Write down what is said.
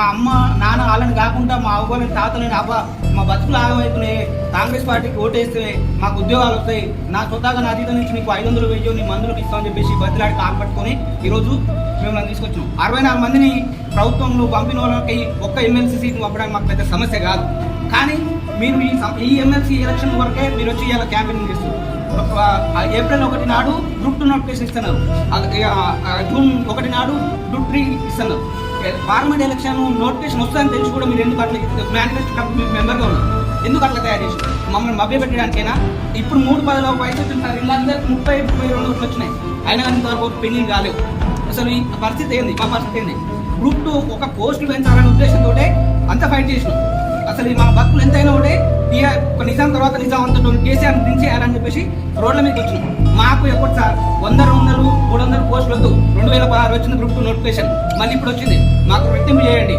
మా అమ్మ నాన్న వాళ్ళని కాకుండా మా అవ్వని తాతలని అవ్వ మా బతుకులు ఆగమవుతున్నాయి కాంగ్రెస్ పార్టీకి ఓటేస్తే మాకు ఉద్యోగాలు వస్తాయి. నా సొంతగా నా జీతం నుంచి నీకు ఐదు వందలు వెయ్యి నీ మందులకు ఇస్తామని చెప్పేసి బతిలాడి కాలు పట్టుకొని ఈరోజు మిమ్మల్ని తీసుకొచ్చాం అరవై నాలుగు మందిని ప్రభుత్వంలో పంపిన వాళ్ళకి ఒక్క ఎమ్మెల్సీ సీట్ పంపడానికి మాకు పెద్ద సమస్య కాదు. కానీ మీరు ఈ ఈ ఎమ్మెల్సీ ఎలక్షన్ వరకే మీరు వచ్చి ఇలా క్యాంపెయినింగ్ చేస్తారు. ఏప్రిల్ ఒకటి నాడు గ్రూప్ టూ నోటిఫికేషన్ ఇస్తున్నారు. జూన్ ఒకటి నాడు గ్రూప్ త్రీ ఇస్తున్నారు. పార్లమెంట్ ఎలక్షన్ నోటిఫికేషన్ వస్తుందని తెలిసి కూడా మీరు ఎందుకు అట్లా మేనిఫెస్టో కమిటీ మెంబర్గా ఉన్నారు? ఎందుకు అట్లా తయారు చేసి మమ్మల్ని మభ్య పెట్టడానికైనా? ఇప్పుడు మూడు పదిలో వయసు వచ్చిన వీళ్ళందరికీ ముప్పై ముప్పై రెండు వచ్చినాయి. అయినా కానీ ఇంతవరకు పెళ్ళి కాలేవు అసలు ఈ పరిస్థితి ఏంది? మా పరిస్థితి ఏంది? గ్రూప్ టూ ఒక పోస్టులు పెంచాలనే ఉద్దేశంతో అంత ఫైట్ చేసినాం. అసలు ఈ మా బతుకులు ఎంతైనా ఉండే ఒక నిజాం తర్వాత నిజాం అంత కేసీఆర్ దించేయాలని చెప్పేసి రోడ్ల మీదకి వచ్చినాం. మాకు ఎప్పుడు సార్ వంద రూమ్ రెండు వేల పదహారు వచ్చింది గ్రూప్ టూ నోటిఫికేషన్ మళ్ళీ ఇప్పుడు వచ్చింది. మాకు రెట్టింపు చేయండి.